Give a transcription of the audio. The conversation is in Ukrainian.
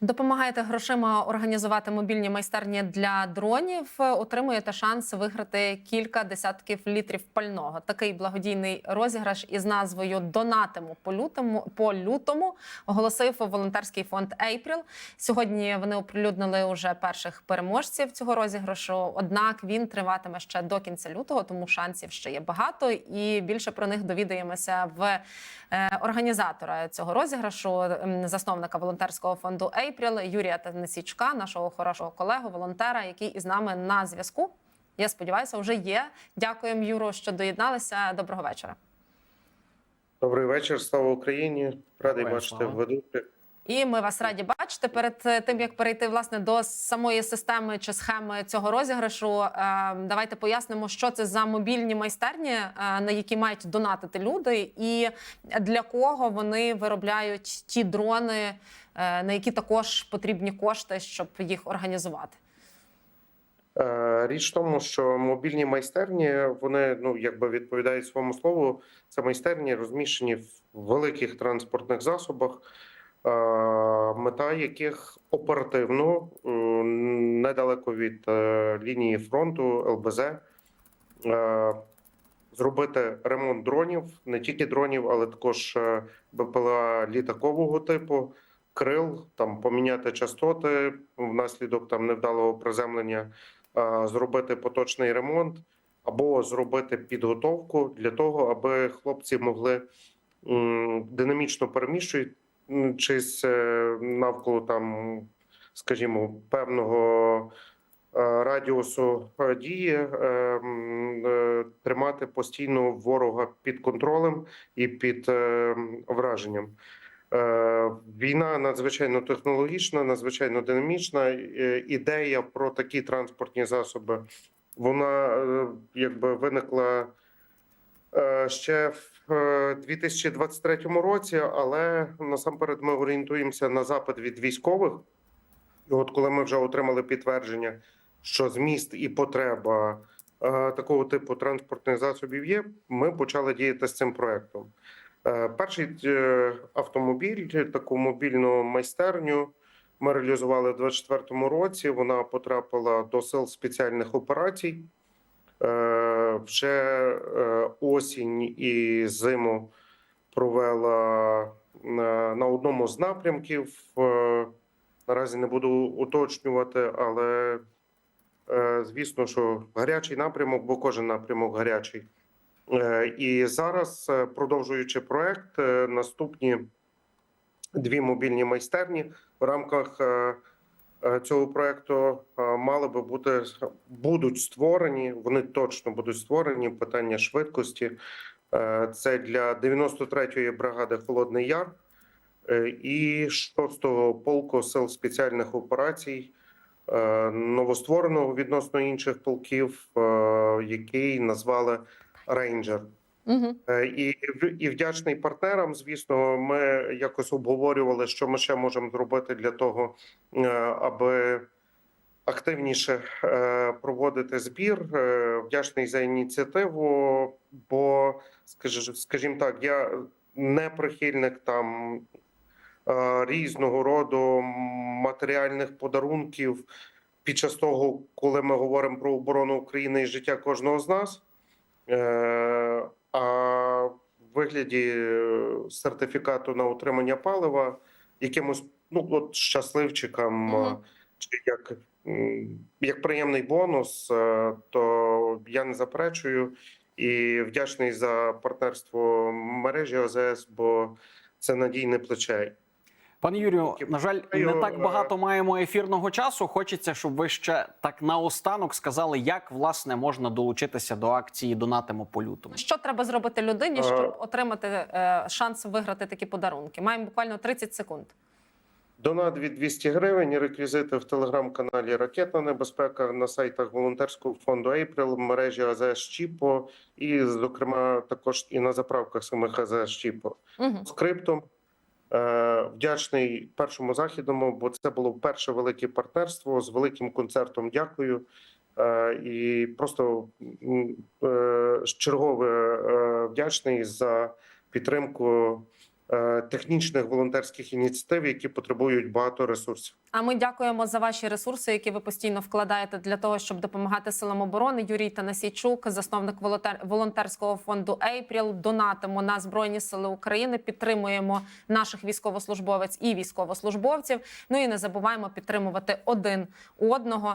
Допомагаєте грошима організувати мобільні майстерні для дронів. Отримуєте шанс виграти кілька десятків літрів пального. Такий благодійний розіграш із назвою Донатиму по лютому по лютому оголосив волонтерський фонд April. Сьогодні вони оприлюднили уже перших переможців цього розіграшу. Однак він триватиме ще до кінця лютого, тому шансів ще є багато. І більше про них довідаємося в е, організатора цього розіграшу, засновника волонтерського фонду April Юрія Танесічка, нашого хорошого колегу, волонтера, який із нами на зв'язку. Я сподіваюся, вже є. Дякуємо, Юро, що доєдналися. Доброго вечора. Добрий вечір, слава Україні. Радий Героям бачити слава. в ведучі. І ми вас раді бачити. Перед е, тим як перейти власне до самої системи чи схеми цього розіграшу, е, давайте пояснимо, що це за мобільні майстерні, е, на які мають донатити люди, і для кого вони виробляють ті дрони, на які також потрібні кошти, щоб їх організувати. Е, Річ в тому, що мобільні майстерні вони ну якби відповідають своєму слову. Це майстерні розміщені в великих транспортних засобах, е, мета яких оперативно е, недалеко від е, лінії фронту ЛБЗ. е, Зробити ремонт дронів, не тільки дронів, але також е, БПЛА літакового типу, крил, там поміняти частоти внаслідок там невдалого приземлення, зробити поточний ремонт або зробити підготовку для того, аби хлопці могли динамічно переміщуючись е, навколо там, скажімо, певного е, радіусу е, дії, тримати постійно ворога під контролем і під враженням. Е, Війна надзвичайно технологічна, надзвичайно динамічна. Е, Ідея про такі транспортні засоби вона е, якби виникла ще в е, 2023 році, але насамперед ми орієнтуємося на запит від військових. І от коли ми вже отримали підтвердження, що зміст і потреба такого типу транспортних засобів є, ми почали діяти з цим проектом. Е, Перший е, автомобіль, таку мобільну майстерню, ми реалізували в 2024 році. Вона потрапила до сил спеціальних операцій. Е, Вже осінь і зиму провела на одному з напрямків. Наразі не буду уточнювати, але звісно, що гарячий напрямок, бо кожен напрямок гарячий. Е, І зараз, е, продовжуючи проект, е, наступні дві мобільні майстерні в рамках цього проекту мали би бути будуть створені. Вони точно будуть створені. Питання швидкості. Це для 93-ї бригади Холодний Яр і 6-го полку сил спеціальних операцій, новоствореного відносно інших полків, який назвали Рейнджер. Угу. І, і вдячний партнерам. Звісно, ми якось обговорювали, що ми ще можемо зробити для того, е, аби активніше е, проводити збір. Вдячний за ініціативу. Бо, скажі- скажімо так, я не прихильник там різного роду матеріальних подарунків під час того, коли ми говоримо про оборону України і життя кожного з нас. Е, А в вигляді е, сертифікату на отримання палива якимось ну от щасливчикам, е, чи як, як приємний бонус, то я не заперечую і вдячний за партнерство мережі ОЗС, бо це надійне плече. Пане Юрію, на жаль, не так е, багато маємо ефірного часу. Хочеться, щоб ви ще так наостанок сказали, як власне можна долучитися до акції Донатимо по лютому. Що треба зробити людині, Е. щоб отримати е, шанс виграти такі подарунки? Маємо буквально 30 секунд. Донат від 200 гривень. Реквізити в телеграм-каналі Ракетна Небезпека на сайтах волонтерського фонду в мережі АЗС Чіпо, і, зокрема, також і на заправках самих АЗС Чіпо. Угу. Скриптом вдячний першому західному, бо це було перше велике партнерство з великим концертом. Дякую. Е, І просто е, чергове е, вдячний за підтримку е, технічних волонтерських ініціатив, які потребують багато ресурсів. А ми дякуємо за ваші ресурси, які ви постійно вкладаєте для того, щоб допомагати силам оборони. Юрій Танасійчук, засновник волонтер- волонтерського фонду Ейпріл. Донатимо на збройні сили України. Підтримуємо наших військовослужбовець і військовослужбовців. Ну і не забуваємо підтримувати один одного.